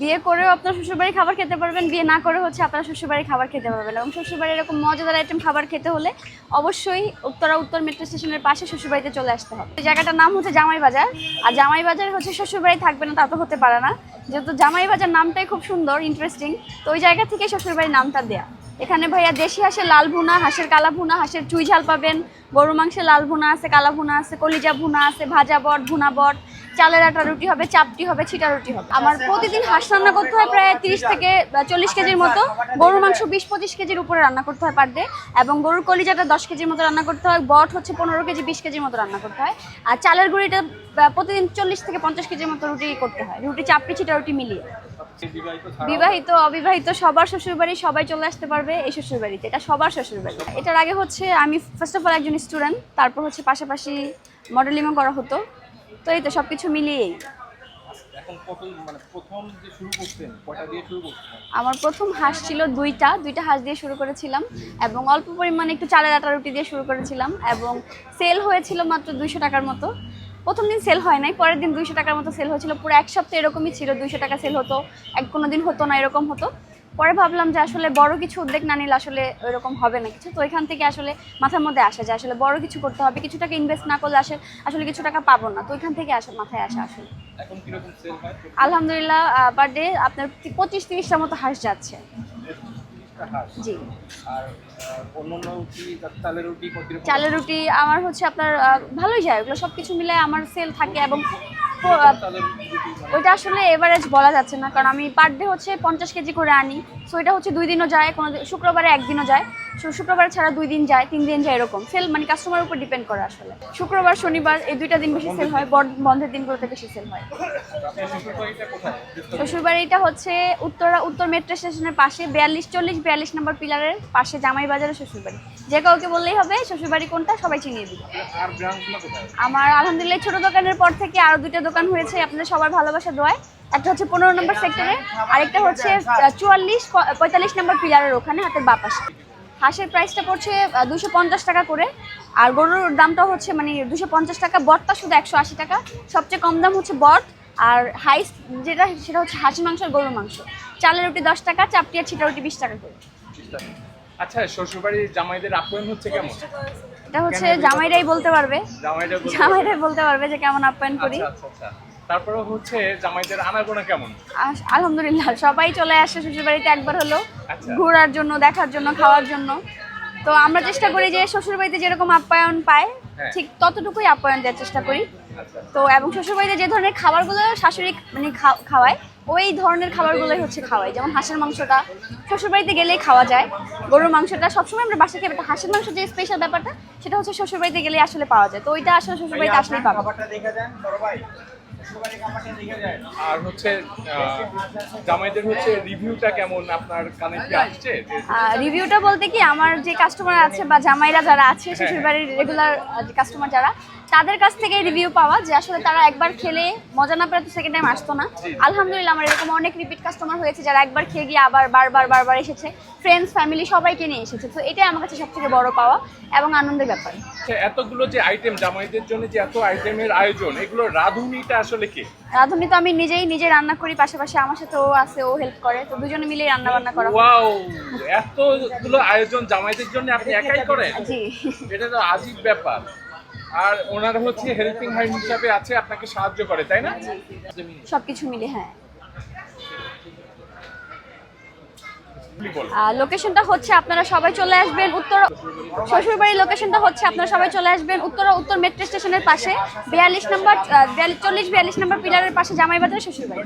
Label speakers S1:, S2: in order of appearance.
S1: বিয়ে করেও আপনার শ্বশুরবাড়ি খাবার খেতে পারবেন, বিয়ে না করে হচ্ছে আপনার শ্বশুরবাড়ি খাবার খেতে পারবেন এবং শ্বশুরবাড়ি এরকম মজাদার আইটেম খাবার খেতে হলে অবশ্যই উত্তরা উত্তর মেট্রো স্টেশনের পাশে শ্বশুরবাড়িতে চলে আসতে হবে। জায়গাটার নাম হচ্ছে জামাই বাজার আর জামাই বাজার হচ্ছে শ্বশুরবাড়ি থাকবে না, তা তো হতে পারে না। যেহেতু জামাই বাজার নামটাই খুব সুন্দর ইন্টারেস্টিং তো ওই জায়গা থেকে শ্বশুরবাড়ির নামটা দেয়া। এখানে ভাইয়া দেশি হাঁসের লাল ভুনা, হাঁসের কালা ভুনা, হাঁসের চুই ঝাল পাবেন। গরু মাংসের লাল ভুনা আছে, কালা ভুনা আছে, কলিজা ভুনা আছে, ভাজা বট, ভুনা বট। চালের আটা রুটি হবে, চাপটি হবে, ছিটা রুটি হবে। আমার প্রতিদিন হাঁস রান্না করতে হয় প্রায় তিরিশ থেকে চল্লিশ কেজির মতো। গরুর মাংস বিশ পঁচিশ কেজির উপরে রান্না করতে হয় পার ডে এবং গরুর কলিজাটা দশ কেজির মতো রান্না করতে হয়, বট হচ্ছে পনেরো কেজি, বিশ কেজির মতো রান্না করতে হয়। আর চালের গুঁড়িটা প্রতিদিন চল্লিশ থেকে পঞ্চাশ কেজির মতো রুটি করতে হয়। রুটি চাপটি, ছিটা রুটি মিলিয়ে। বিবাহিত, অবিবাহিত, সবার শ্বশুরবাড়ি, সবাই চলে আসতে পারবে এই শ্বশুরবাড়িতে। এটা সবার শ্বশুরবাড়ি। এটার আগে হচ্ছে আমি ফার্স্ট অফ অল একজন স্টুডেন্ট তারপর হচ্ছে পাশাপাশি মডেলিংও করা হতো। তো এই তো সব কিছু মিলিয়েই
S2: মানে প্রথম যে শুরু করতেন কয়টা দিয়ে শুরু করতেন
S1: আমার প্রথম হাঁস ছিল দুইটা দুইটা হাঁস দিয়ে শুরু করেছিলাম এবং অল্প পরিমাণে একটু চালের আটা রুটি দিয়ে শুরু করেছিলাম এবং সেল হয়েছিল মাত্র দুইশো টাকার মতো। প্রথম দিন সেল হয় নাই পরের দিন দুইশো টাকার মতো সেল হয়েছিল। পুরো এক সপ্তাহ এরকমই ছিল দুইশো টাকা সেল হতো এক কোনো দিন হতো না এরকম হতো। পরে ভাবলাম যে আসলে বড় কিছু উদ্যোগ না নিলে আসলে ওইরকম হবে না কিছু। তো এখান থেকে আসলে মাথার মধ্যে আসে যে আসলে বড় কিছু করতে হবে কিছু টাকা ইনভেস্ট না করলে আসে আসলে কিছু টাকা পাবো না। তো এখান থেকে আসে মাথায় আসে আসলে। আলহামদুলিল্লাহ বার্থডে ডে আপনার পঁচিশ তিরিশটা মতো হাঁস যাচ্ছে। জি।
S2: চালের রুটি
S1: আমার হচ্ছে আপনার ভালোই যায়। ওগুলো সব কিছু মিলে আমার সেল থাকে এবং ওইটা আসলে এভারেজ বলা যাচ্ছে না। কারণ আমি পার ডে হচ্ছে পঞ্চাশ কেজি করে আনি। সো এটা হচ্ছে দুই দিনও যায় কোনো শুক্রবারে একদিনও যায়। সো শুক্রবার ছাড়া দুই দিন যায় তিন দিন যায় এরকম। সেল মানে কাস্টমার উপর ডিপেন্ড করে আসলে। শুক্রবার শনিবার এই দুইটা দিন বেশি সেল হয় বন্ধের দিনগুলোতে বেশি সেল হয়।
S2: শ্বশুরবাড়িটা
S1: হচ্ছে উত্তরা উত্তর মেট্রো স্টেশনের পাশে বিয়াল্লিশ চল্লিশ বিয়াল্লিশ নম্বর পিলারের পাশে জামাই বাজারের শ্বশুরবাড়ি। যে কাউকে বললেই হবে শ্বশুরবাড়ি কোনটা সবাই চিনিয়ে দিবে। আমার আলহামদুলিল্লাহ ছোট দোকানের পর থেকে আরও দুইটা দোকান হয়েছে আপনাদের সবার ভালোবাসা দোয়ায়। একটা হচ্ছে পনেরো নম্বর সেক্টরে আরেকটা হচ্ছে চুয়াল্লিশ পঁয়তাল্লিশ নম্বর পিলারের ওখানে হাতের বাপাসে হাঁসের প্রাইসটা পড়ছে দুশো পঞ্চাশ টাকা করে আর গরুর দামটা হচ্ছে মানে দুশো পঞ্চাশ টাকা বটটা শুধু একশো আশি টাকা। সবচেয়ে কম দাম হচ্ছে বট আর হাইস যেটা সেটা হচ্ছে হাঁসির মাংস আর গরুর মাংস। চালের রুটি দশ টাকা চাপটি আর ছিটা রুটি বিশ টাকা করে।
S2: আচ্ছা শ্বশুরবাড়ির জামাইদের আপ্যায়ন হচ্ছে কেমন?
S1: এটা হচ্ছে জামাইরাই বলতে পারবে। জামাইরাই বলতে পারবে। যে কেমন আপ্যায়ন করি।
S2: আচ্ছা আচ্ছা আচ্ছা। তারপরে হচ্ছে জামাইদের আনাগোনা কেমন?
S1: আলহামদুলিল্লাহ সবাই চলে আসে শ্বশুরবাড়িতে একবার হলো। ঘোরার জন্য দেখার জন্য খাওয়ার জন্য। তো আমরা চেষ্টা করি যে শ্বশুরবাড়িতে যেরকম আপ্যায়ন পায়। ঠিক ততটুকুই আপ্যায়ন দেওয়ার চেষ্টা করি।
S2: আচ্ছা।
S1: তো এবং শ্বশুরবাড়িতে যে ধরনের খাবারগুলো শাশুড়ি মানে খাওয়ায় ওই ধরনের খাবারগুলোই হচ্ছে খাওয়াই। যেমন হাঁসের মাংসটা শ্বশুরবাড়িতে গেলেই খাওয়া যায়। গরুর মাংসটা সবসময় আমরা বাসা খেয়ে হাঁসের মাংস যে স্পেশাল ব্যাপারটা সেটা হচ্ছে শ্বশুরবাড়িতে গেলেই আসলে পাওয়া যায়। তো ওইটা আসলে শ্বশুরবাড়িতে আসলেই পাবো
S2: আর হচ্ছে জামাইদের হচ্ছে রিভিউটা কেমন? আপনার কানে কি আসছে?
S1: রিভিউটা বলতে কি আমার যে কাস্টমার আছে বা জামাইরা যারা আছে শ্বশুরবাড়ির রেগুলার কাস্টমার যারা তাদের কাছ থেকে রিভিউ পাওয়া যে আসলে তারা একবার খেলে মজা না পেলে তো সেকেন্ড টাইম আসতো না। আলহামদুলিল্লাহ আমার এরকম অনেক রিপিট কাস্টমার হয়েছে যারা একবার খেয়ে গিয়ে আবার বারবার বারবার এসেছে। ফ্রেন্ডস ফ্যামিলি সবাইকে নিয়ে এসেছে। তো এটাই আমার কাছে সবথেকে বড় পাওয়া এবং আনন্দের ব্যাপার।
S2: আচ্ছা, এতগুলো যে আইটেম জামাইদের জন্য যে এত আইটেমের আয়োজন এগুলো রাঁধুনিটা আসলে কে?
S1: রাঁধুনি তো আমি নিজেই নিজে রান্না করি পাশাপাশি আমার সাথে ও আছে ও হেল্প করে। তো দুজনে মিলেই রান্না বান্না করা হয়।
S2: ওয়াও এতগুলো আয়োজন জামাইদের জন্য আপনি একাই করেন?
S1: জি।
S2: এটা তো আজীব ব্যাপার। আর ওনারা হচ্ছে হেল্পিং হ্যান্ড হিসাবে আছে আপনাকে সাহায্য করে তাই না?
S1: সবকিছু মিলে হ্যাঁ
S2: আপনি বলেন।
S1: লোকেশনটা হচ্ছে আপনারা সবাই চলে আসবেন উত্তর শ্বশুরবাড়ির লোকেশনটা হচ্ছে আপনারা সবাই চলে আসবেন উত্তর উত্তর মেট্রো স্টেশনের পাশে। বিয়াল্লিশ নম্বর চল্লিশ বিয়াল্লিশ নম্বর পিলারের পাশে জামাইবাজার শ্বশুরবাড়ি।